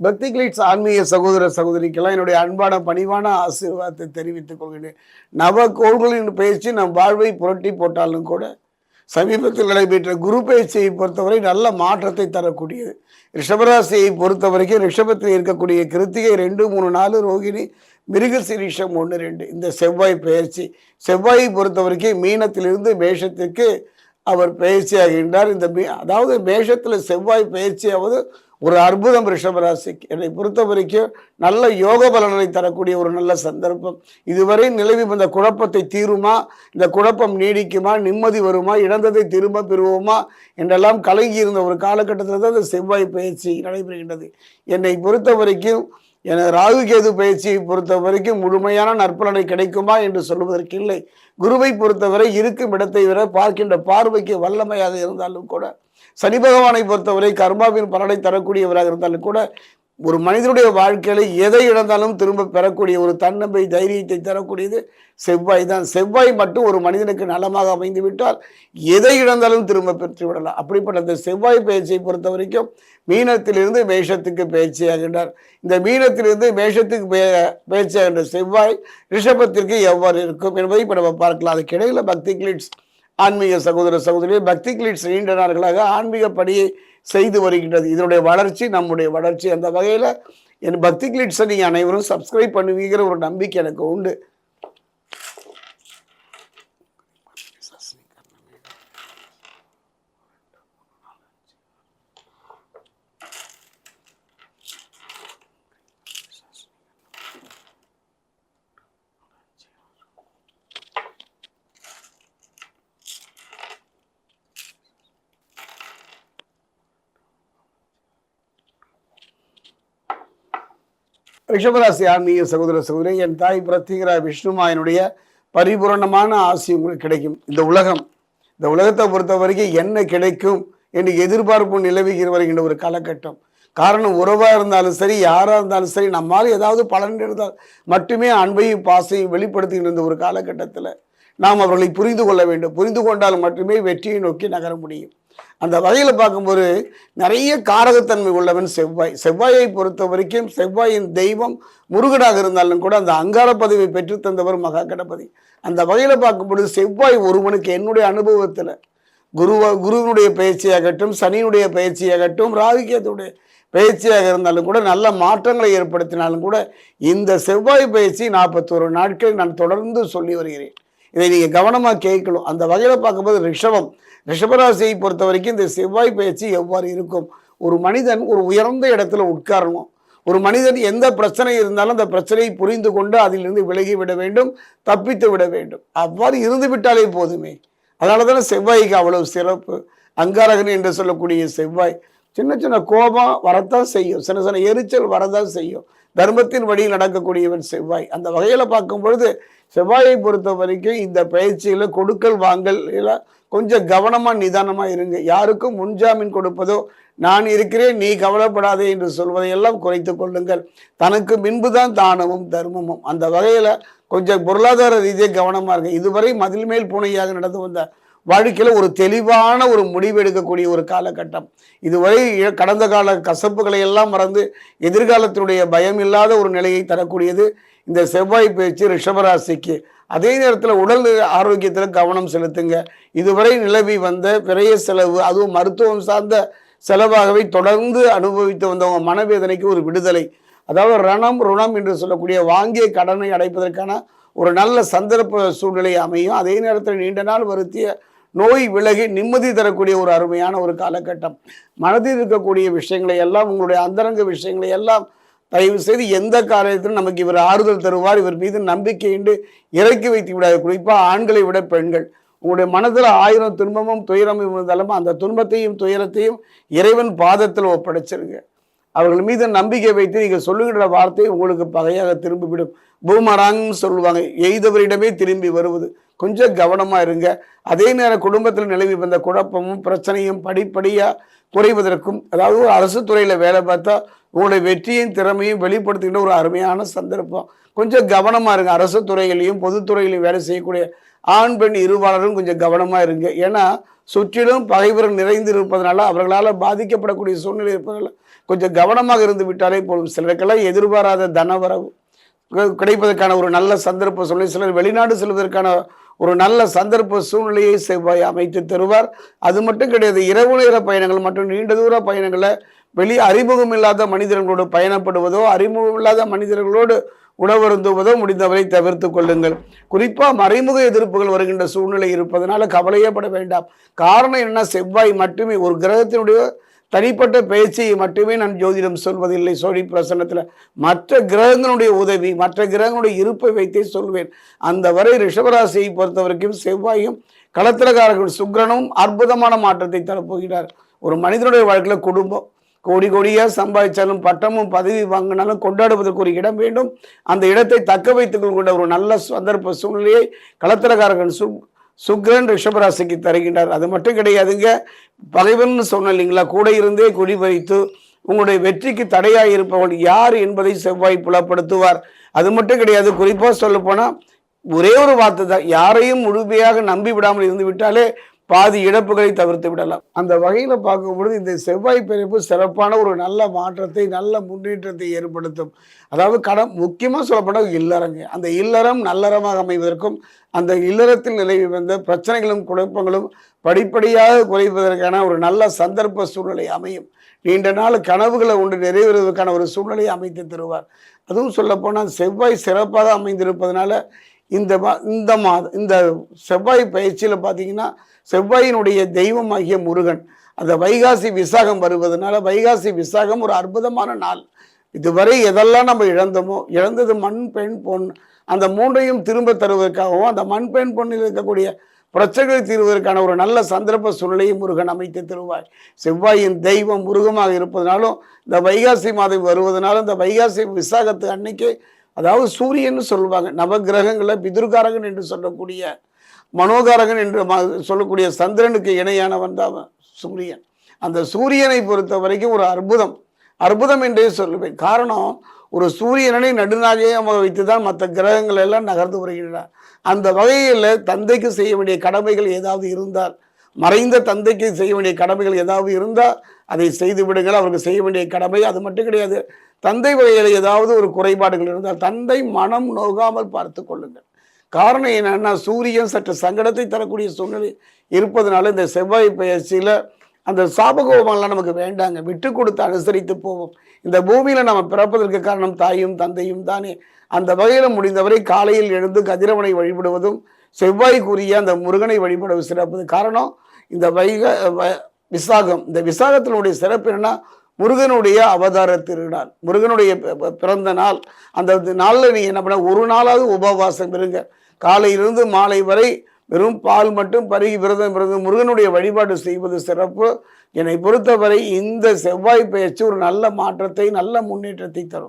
பக்தி கிளிட்ஸ் ஆன்மீக சகோதர சகோதரிக்கெல்லாம் என்னுடைய அன்பான பணிவான ஆசீர்வாதத்தை தெரிவித்துக் கொள்கிறேன். நவ கோள்களின் பயிற்சி நம் வாழ்வை புரட்டி போட்டாலும் கூட சமீபத்தில் நடைபெற்ற குரு பயிற்சியை பொறுத்தவரை நல்ல மாற்றத்தை தரக்கூடியது. ரிஷபராசியை பொறுத்த வரைக்கும் ரிஷபத்தில் இருக்கக்கூடிய கிருத்திகை ரெண்டு மூணு நாலு ரோகிணி மிருகசிரீஷம் ஒன்று ரெண்டு. இந்த செவ்வாய் பயிற்சி செவ்வாயை பொறுத்த வரைக்கும் மீனத்திலிருந்து மேஷத்திற்கு அவர் பயிற்சியாகின்றார் இந்த மீ அதாவது மேஷத்தில் செவ்வாய் பயிற்சியாவது ஒரு அற்புதம் ரிஷபராசிக்கு என்னை பொறுத்த வரைக்கும் நல்ல யோக பலனை தரக்கூடிய ஒரு நல்ல சந்தர்ப்பம். இதுவரை நிலவி வந்த குழப்பத்தை தீருமா? இந்த குழப்பம் நீடிக்குமா? நிம்மதி வருமா? இழந்ததை திரும்ப பெறுவோமா? என்றெல்லாம் கலங்கி இருந்த ஒரு காலகட்டத்தில் தான் இந்த செவ்வாய் பயிற்சி நடைபெறுகின்றது. என்னை பொறுத்த வரைக்கும் என ராகு கேது பயிற்சியை பொறுத்த வரைக்கும் முழுமையான நற்பலனை கிடைக்குமா என்று சொல்வதற்கு இல்லை. குருவை பொறுத்தவரை இருக்கும் இடத்தை விட பார்க்கின்ற பார்வைக்கு வல்லமையாக இருந்தாலும் கூட சனி பகவானை பொறுத்தவரை கர்மாவின் பலனை தரக்கூடியவராக இருந்தாலும் கூட ஒரு மனிதனுடைய வாழ்க்கையில எதை இழந்தாலும் திரும்ப பெறக்கூடிய ஒரு தன்னம்பை தைரியத்தை தரக்கூடியது செவ்வாய் தான். செவ்வாய் மட்டும் ஒரு மனிதனுக்கு நலமாக அமைந்து விட்டால் எதை இழந்தாலும் திரும்ப பெற்று விடலாம். அப்படிப்பட்ட அந்த செவ்வாய் பயிற்சியை பொறுத்த வரைக்கும் மீனத்திலிருந்து மேஷத்துக்கு பயிற்சியாகின்றார் இந்த மீனத்திலிருந்து மேஷத்துக்கு பே- பயிற்சியாகின்ற செவ்வாய் ரிஷபத்திற்கு எவ்வாறு இருக்கும் என்பதை இப்போ நம்ம பார்க்கலாம். அதுக்கிடையில் பக்தி கிளிட்ஸ் ஆன்மீக சகோதர சகோதரி பக்தி கிளிட்ஸ் நீண்ட நாட்களாக ஆன்மீக பணியை செய்து வருகின்றது. இதனுடைய வளர்ச்சி நம்முடைய வளர்ச்சி. அந்த வகையில் என் பக்தி கிளிட்ஸை நீங்கள் அனைவரும் சப்ஸ்கிரைப் பண்ணுவீங்கிற ஒரு நம்பிக்கை எனக்கு உண்டு. ரிஷபராசி ஆன்மீக சகோதர சகோதரி என் தாய் பிரத்திகரா விஷ்ணுமாயனுடைய பரிபூரணமான ஆசி உங்களுக்கு கிடைக்கும். இந்த உலகம் இந்த உலகத்தை பொறுத்த வரைக்கும் என்ன கிடைக்கும் என்று எதிர்பார்ப்பு நிலவுகிற வருகின்ற ஒரு காலகட்டம். காரணம் உறவாக இருந்தாலும் சரி யாராக இருந்தாலும் சரி நம்மால் ஏதாவது பலன் இருந்தால் மட்டுமே அன்பையும் பாசையும் வெளிப்படுத்துகின்ற இந்த ஒரு காலகட்டத்தில் நாம் அவர்களை புரிந்து கொள்ள வேண்டும். புரிந்து கொண்டால் மட்டுமே வெற்றியை நோக்கி நகர முடியும். அந்த வகையில் பார்க்கும்போது நிறைய காரகத்தன்மை உள்ளவன் செவ்வாய். செவ்வாயை பொறுத்த வரைக்கும் செவ்வாயின் தெய்வம் முருகனாக இருந்தாலும் கூட அந்த அங்கார பதவி பெற்று தந்தவர் மகா கணபதி. அந்த வகையில் பார்க்கும்பொழுது செவ்வாய் ஒருவனுக்கு என்னுடைய அனுபவத்தில் குருவ குருவினுடைய பயிற்சியாகட்டும் சனியினுடைய பயிற்சியாகட்டும் ராகுகேதுடைய பயிற்சியாக இருந்தாலும் கூட நல்ல மாற்றங்களை ஏற்படுத்தினாலும் கூட இந்த செவ்வாய் பயிற்சி நாற்பத்தோரு நாட்கள் நான் தொடர்ந்து சொல்லி வருகிறேன். இதை நீங்கள் கவனமாக கேட்கணும். அந்த வகையில் பார்க்கும்போது ரிஷபம் ரிஷபராசியை பொறுத்த வரைக்கும் இந்த செவ்வாய் பயிற்சி எவ்வாறு இருக்கும்? ஒரு மனிதன் ஒரு உயர்ந்த இடத்துல உட்காரணும். ஒரு மனிதன் எந்த பிரச்சனை இருந்தாலும் அந்த பிரச்சனையை புரிந்து கொண்டு அதிலிருந்து விலகி விட வேண்டும் தப்பித்து விட வேண்டும். அவ்வாறு இருந்து விட்டாலே போதுமே. அதனால தானே செவ்வாய்க்கு அவ்வளவு சிறப்பு. அங்காரகன் என்று சொல்லக்கூடிய செவ்வாய் சின்ன சின்ன கோபம் வரத்தான் செய்யும். சின்ன சின்ன எரிச்சல் வரதான் செய்யும். தர்மத்தின் வழியில் நடக்கக்கூடியவன் செவ்வாய். அந்த வகையில் பார்க்கும் பொழுது செவ்வாயை பொறுத்த வரைக்கும் இந்த பயிற்சியில் கொடுக்கல் வாங்கல் எல்லாம் கொஞ்சம் கவனமாக நிதானமாக இருங்க. யாருக்கும் முன்ஜாமீன் கொடுப்பதோ நான் இருக்கிறேன் நீ கவலைப்படாதே என்று சொல்வதையெல்லாம் குறைத்து கொள்ளுங்கள். தனக்கு மின்புதான் தானமும் தர்மமும். அந்த வகையில் கொஞ்சம் பொருளாதார ரீதியாக கவனமாக இருங்க. இதுவரை மதில் மேல் பூனையாக நடந்து வந்த வாழ்க்கையில் ஒரு தெளிவான ஒரு முடிவு எடுக்கக்கூடிய ஒரு காலகட்டம். இதுவரை கடந்த கால கசப்புகளை எல்லாம் மறந்து எதிர்காலத்தினுடைய பயம் இல்லாத ஒரு நிலையை தரக்கூடியது இந்த செவ்வாய் பேச்சு ரிஷபராசிக்கு அதே நேரத்தில் உடல் ஆரோக்கியத்தில் கவனம் செலுத்துங்க. இதுவரை நிலவி வந்த பிறைய செலவு அதுவும் மருத்துவம் சார்ந்த செலவாகவே தொடர்ந்து அனுபவித்து வந்தவங்க மனவேதனைக்கு ஒரு விடுதலை. அதாவது ரணம் ருணம் என்று சொல்லக்கூடிய வாங்கிய கடனை அடைப்பதற்கான ஒரு நல்ல சந்தர்ப்ப சூழ்நிலை அமையும். அதே நேரத்தில் நீண்ட நாள் வருத்திய நோய் விலகி நிம்மதி தரக்கூடிய ஒரு அருமையான ஒரு காலகட்டம். மனதில் இருக்கக்கூடிய விஷயங்களை எல்லாம் உங்களுடைய அந்தரங்க விஷயங்களை எல்லாம் தயவு செய்து எந்த காரியத்திலும் நமக்கு இவர் ஆறுதல் தருவார். இவர் மீது நம்பிக்கையின்றி இறக்கி வைத்து விடாது. குறிப்பாக ஆண்களை விட பெண்கள். உங்களுடைய மனதில் ஆயிரம் துன்பமும் துயரமும் இருந்தாலும் அந்த துன்பத்தையும் துயரத்தையும் இறைவன் பாதத்தில் ஒப்படைச்சிருங்க. அவர்கள் மீது நம்பிக்கை வைத்து நீங்கள் சொல்லுகின்ற வார்த்தை உங்களுக்கு பகையாக திரும்பிவிடும். பூமராங்னு சொல்லுவாங்க. எய்தவரிடமே திரும்பி வருவது. கொஞ்சம் கவனமாக இருங்க. அதே நேரம் குடும்பத்தில் நிலவி வந்த குழப்பமும் பிரச்சனையும் படிப்படியாக குறைவதற்கும் அதாவது ஒரு அரசு துறையில் வேலை பார்த்தா உங்களுடைய வெற்றியும் திறமையும் வெளிப்படுத்திக்கிட்ட ஒரு அருமையான சந்தர்ப்பம். கொஞ்சம் கவனமாக இருங்க. அரசு துறையிலையும் பொதுத்துறையிலையும் வேலை செய்யக்கூடிய ஆண் பெண் இருவாளரும் கொஞ்சம் கவனமாக இருங்க. ஏன்னா சுற்றிலும் பகைவர் நிறைந்து இருப்பதனால அவர்களால் பாதிக்கப்படக்கூடிய சூழ்நிலை இருப்பதனால கொஞ்சம் கவனமாக இருந்து விட்டாலே போதும். சிலருக்கெல்லாம் எதிர்பாராத தனவரவு கிடைப்பதற்கான ஒரு நல்ல சந்தர்ப்ப சூழ்நிலை. சிலர் வெளிநாடு செல்வதற்கான ஒரு நல்ல சந்தர்ப்ப சூழ்நிலையை செவ்வாய் அமைத்து தருவார். அது மட்டும் கிடையாது இரவு நேர பயணங்கள் மற்றும் நீண்ட தூர பயணங்களை வெளி அறிமுகம் இல்லாத மனிதர்களோடு பயணப்படுவதோ அறிமுகம் இல்லாத மனிதர்களோடு உணவருந்துவதோ முடிந்தவரை தவிர்த்து கொள்ளுங்கள். குறிப்பாக மறைமுக எதிர்ப்புகள் வருகின்ற சூழ்நிலை இருப்பதனால கவலையப்பட வேண்டாம். காரணம் என்ன? செவ்வாய் மட்டுமே. ஒரு கிரகத்தினுடைய தனிப்பட்ட பேச்சையை மட்டுமே நான் ஜோதிடம் சொல்வதில்லை. சோழி பிரசன்னத்தில் மற்ற கிரகங்களுடைய உதவி மற்ற கிரகங்களுடைய இருப்பை வைத்தே சொல்வேன். அந்த வரை ரிஷபராசியை பொறுத்த வரைக்கும் செவ்வாயும் களத்திரக்காரர்கள் சுக்கிரனும் அற்புதமான மாற்றத்தை தரப்போகிறார். ஒரு மனிதனுடைய வாழ்க்கையில் குடும்பம் கோடி கோடியாக சம்பாதிச்சாலும் பட்டமும் பதவி வாங்கினாலும் கொண்டாடுவதற்கு ஒரு இடம் வேண்டும். அந்த இடத்தை தக்க வைத்துக் கொண்ட ஒரு நல்ல சந்தர்ப்ப சூழ்நிலையை களத்திரக்காரர்கள் சு சுக்கரன் ரிஷபராசிக்கு தருகின்றார். அது மட்டும் கிடையாதுங்க. பகைவன் சொன்ன இல்லைங்களா? கூட இருந்தே குடி வைத்து உங்களுடைய வெற்றிக்கு தடையாக இருப்பவள் யார் என்பதை செவ்வாய் புலப்படுத்துவார். அது மட்டும் கிடையாது. குறிப்பாக சொல்லப்போனால் ஒரே ஒரு வார்த்தை தான். யாரையும் முழுமையாக நம்பி விடாமல் இருந்து விட்டாலே பாதி இழப்புகளை தவிர்த்து விடலாம். அந்த வகையில் பார்க்கும்பொழுது இந்த செவ்வாய் பிறப்பு சிறப்பான ஒரு நல்ல மாற்றத்தை நல்ல முன்னேற்றத்தை ஏற்படுத்தும். அதாவது கடன் முக்கியமாக சொல்லப்பட்ட இல்லறங்க. அந்த இல்லறம் நல்லறமாக அமைவதற்கும் அந்த இல்லறத்தில் நிலவி வந்த பிரச்சனைகளும் குழப்பங்களும் படிப்படியாக குறைப்பதற்கான ஒரு நல்ல சந்தர்ப்ப சூழ்நிலை அமையும். நீண்ட நாள் கனவுகளை ஒன்று நிறைவேறுவதற்கான ஒரு சூழ்நிலையை அமைத்து தருவார். அதுவும் சொல்லப்போனால் செவ்வாய் சிறப்பாக அமைந்திருப்பதனால இந்த மா- இந்த மா இந்த செவ்வாய் பயிற்சியில் பார்த்தீங்கன்னா செவ்வாயினுடைய தெய்வமாகிய முருகன் அந்த வைகாசி விசாகம் வருவதனால வைகாசி விசாகம் ஒரு அற்புதமான நாள். இதுவரை எதெல்லாம் நம்ம இழந்தோமோ இழந்தது மண் பெண் பொன் அந்த மூன்றையும் திரும்ப தருவதற்காகவும் அந்த மண் பெண் பொண்ணில் இருக்கக்கூடிய பிரச்சனைகளை தீர்வதற்கான ஒரு நல்ல சந்தர்ப்ப சூழ்நிலையை முருகன் அமைத்து தருவார். செவ்வாயின் தெய்வம் முருகமாக இருப்பதனாலும் இந்த வைகாசி மாதம் வருவதனாலும் இந்த வைகாசி விசாகத்து அன்னைக்கு அதாவது சூரியன் சொல்லுவாங்க. நவகிரகங்களை பிதுர்காரகன் என்று சொல்லக்கூடிய மனோகாரகன் என்று ம- சொல்லக்கூடிய சந்திரனுக்கு இணையானவன் தான் அவன் சூரியன். அந்த சூரியனை பொறுத்த வரைக்கும் ஒரு அற்புதம். அற்புதம் என்றே சொல்லுவேன். காரணம் ஒரு சூரியனை நடுநாயகமாக வைத்து தான் மற்ற கிரகங்கள் எல்லாம் நகர்ந்து வருகின்றன. அந்த வகையில் தந்தைக்கு செய்ய வேண்டிய கடமைகள் ஏதாவது இருந்தால் மறைந்த தந்தைக்கு செய்ய வேண்டிய கடமைகள் ஏதாவது இருந்தால் அதை செய்து விடுங்கள். அவருக்கு செய்ய வேண்டிய கடமை அது மட்டும் கிடையாது. தந்தை வகையில் ஏதாவது ஒரு குறைபாடுகள் இருந்தால் தந்தை மனம் நோகாமல் பார்த்து கொள்ளுங்கள். காரணம் என்னென்னா சூரியன் சற்று சங்கடத்தை தரக்கூடிய சூழ்நிலை இருப்பதனால இந்த செவ்வாய் பயிற்சியில் அந்த சாபகோபம்லாம் நமக்கு வேண்டாங்க. விட்டு கொடுத்து அனுசரித்து போவோம். இந்த பூமியில் நம்ம பிறப்பதற்கு காரணம் தாயும் தந்தையும் தானே. அந்த வகையில் முடிந்தவரை காலையில் எழுந்து கதிரவனை வழிபடுவதும் செவ்வாய்க்குரிய அந்த முருகனை வழிபடுவது சிறப்பு காரணம். இந்த வைக வ- விசாகம். இந்த விசாகத்தினுடைய சிறப்பு என்னன்னா முருகனுடைய அவதார திருநாள் முருகனுடைய பிறந்த நாள். அந்த நாளில் நீ என்ன பண்ண ஒரு நாளாவது உபவாசம் இருங்க. காலையிலிருந்து மாலை வரை வெறும் பால் மட்டும் பருகி விரதம் பிறந்து முருகனுடைய வழிபாடு செய்வது சிறப்பு. என்னை பொறுத்தவரை இந்த செவ்வாய் பயிற்சி ஒரு நல்ல மாற்றத்தை நல்ல முன்னேற்றத்தை தரும்.